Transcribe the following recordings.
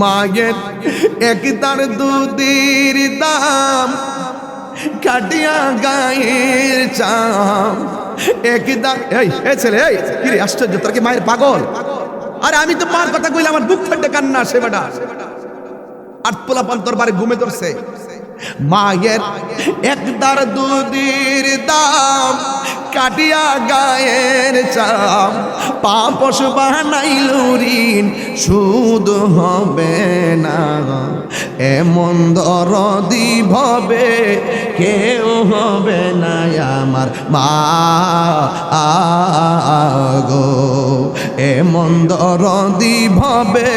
মায়ের একদার দুধের দাম, কাটিয়া গায়ের চাম। একদার এই ছেলে, এই, কি রে আশ্চর্য, তোর কি মায়ের পাগল? আরে আমি তো মার কথা কইলে আমার বুক ফাটে কান্না আসে বেটা। আট পোলা পান তোর বাড়ি ঘুমে ধরছে। মায়ের একদার দুধের দাম কাটিয়া গায়ের চাপ পাপস বানাইল ঋণ, সুদ হবে না। এমন দরদি ভবে কেউ হবে না আমার মা আগো এমন দরদি ভবে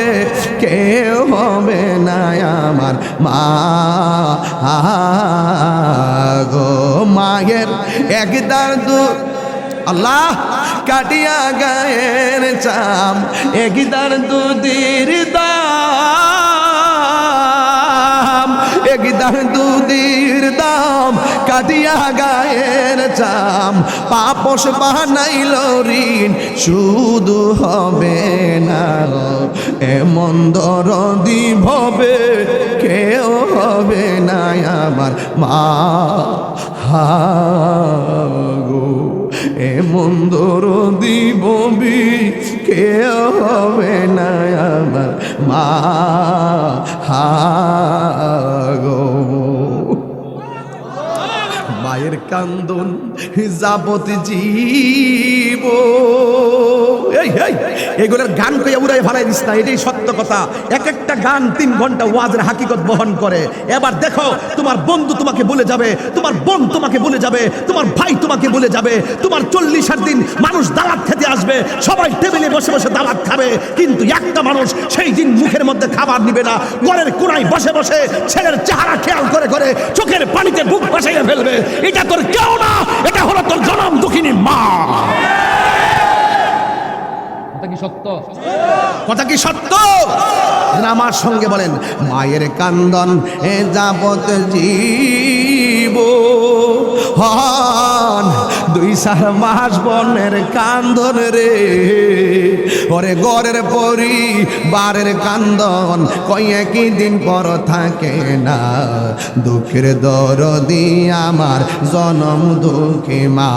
কেউ হবে না আমার মা। গো মায়ের একদার দু আল্লাহ কাটিয়া গায়ের চাম, একদার দুদির দাম, একদার দুদির দাম কাটিয়া গায়ের চাম। পাপস বানাইল ঋণ, শুধু হবে না এমন দরদি ভবে, কেউ হবে না আমার মা। হাগো এমন দরদি ববি কেউ হবে না আমার মা। হাগো মায়ের কান্দন, যাবত জীব। এগুলোর গান কইয়া উড়াই ফালাই দিস না, এটাই সত্য কথা। এক একটা গান তিন ঘণ্টা ওয়াজের হাকিকত বহন করে। এবার দেখো, তোমার বন্ধু তোমাকে বলে যাবে, তোমার বোন তোমাকে বলে যাবে, তোমার ভাই তোমাকে বলে যাবে, তোমার চল্লিশের দিন মানুষ দাওয়াত খেতে আসবে, সবাই টেবিলে বসে বসে দাওয়াত খাবে, কিন্তু একটা মানুষ সেই দিন মুখের মধ্যে খাবার নিবে না, ঘরের কোনায় বসে বসে ছেলের চেহারা খেয়াল করে করে চোখের পানিতে বুক ভাসাইয়া ফেলবে। এটা তোর কেউ না এটা হলো তোর জনম দুঃখিনী মা। কথা কি সত্য? কথা কি সত্য? আমার সঙ্গে বলেন মায়ের কান্দন এ যাবত জীব হন দুই চার মাস বনের কান্দন রে। ওরে গড়ের পরি বারের কান্দন কয়ে কি দিন পর থাকে না? দুঃখের দরদি আমার, জনম দুঃখী মা।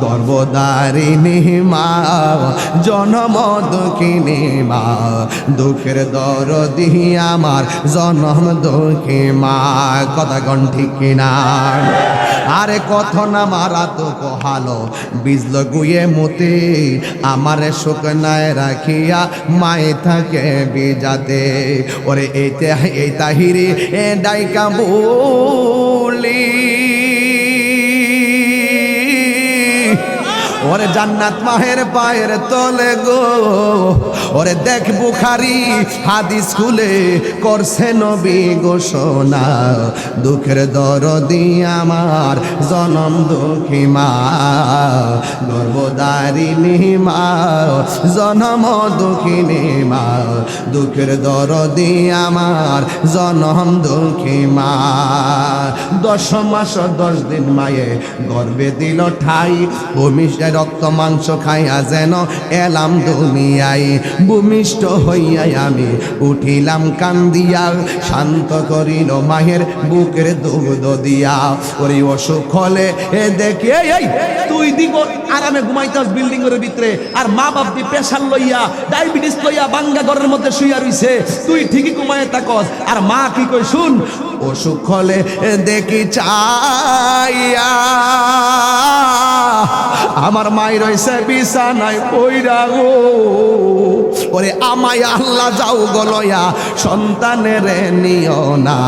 গর্বদারিণী মা, জনম দুঃখিনী মা। দুঃখের দরদি আমার, জনম দুঃখী মা। কথা গণ ঠিক কিনা? আরে কত না মারা তো কহালো বিজল গুয়ে মতে, আমারে শুকনায় রাখিয়া মায়ে থাকে বিজাতে। ওরে এই তাহিরি এ ডাইকা বলি। ওরে জান্নাত মাহের পায়ের তলে গো। ওরে দেখ বুখারি হাদিস খুলে করছে নবী ঘোষণা। দুঃখের দরদি আমার, জনম দুঃখী মা। গর্বদারিণী মা, জনম দুঃখিনী মা। দুঃখের দরদি আমার, জনম দুঃখী মা। দশ মাস দশ দিন মায়ে গর্বে দিল ঠাই। ভূমিষ্ঠ রক্ত মাংস খাইয়া যেন এলাম দুনিয়ায়। ভূমিষ্ঠ হইয়াই আমি উঠিলাম কান্দিয়া, শান্ত করিল মায়ের বুকের দুগ্ধ দিয়া। ওরে অসুখ হলে এ দেখে তুই দিগ আরামে ঘুমাইতাস বিল্ডিং এর ভিতরে। আর মা বাপ দি প্রেশার লইয়া ডায়াবেটিস লইয়া বাঙ্গা ঘরের মধ্যে শুইয়া রইছে। তুই ঠিকই ঘুমায় থাকস। আর মা কি কই শুন, অসুখ হলে দেখি চাইয়া? আমার মাই রয়েছে বিছানায় পইরা গো। ওরে আমায় আল্লাহ যাও গলয়া সন্তানের নিও না।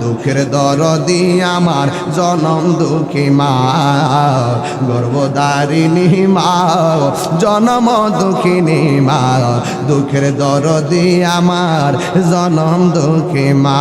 দুঃখের দরদি আমার, জনম দুঃখী মা। গর্ভদারিণী মা, জনম দুঃখিনী মা। দুঃখের দরদি আমার, জনম দুঃখী মা।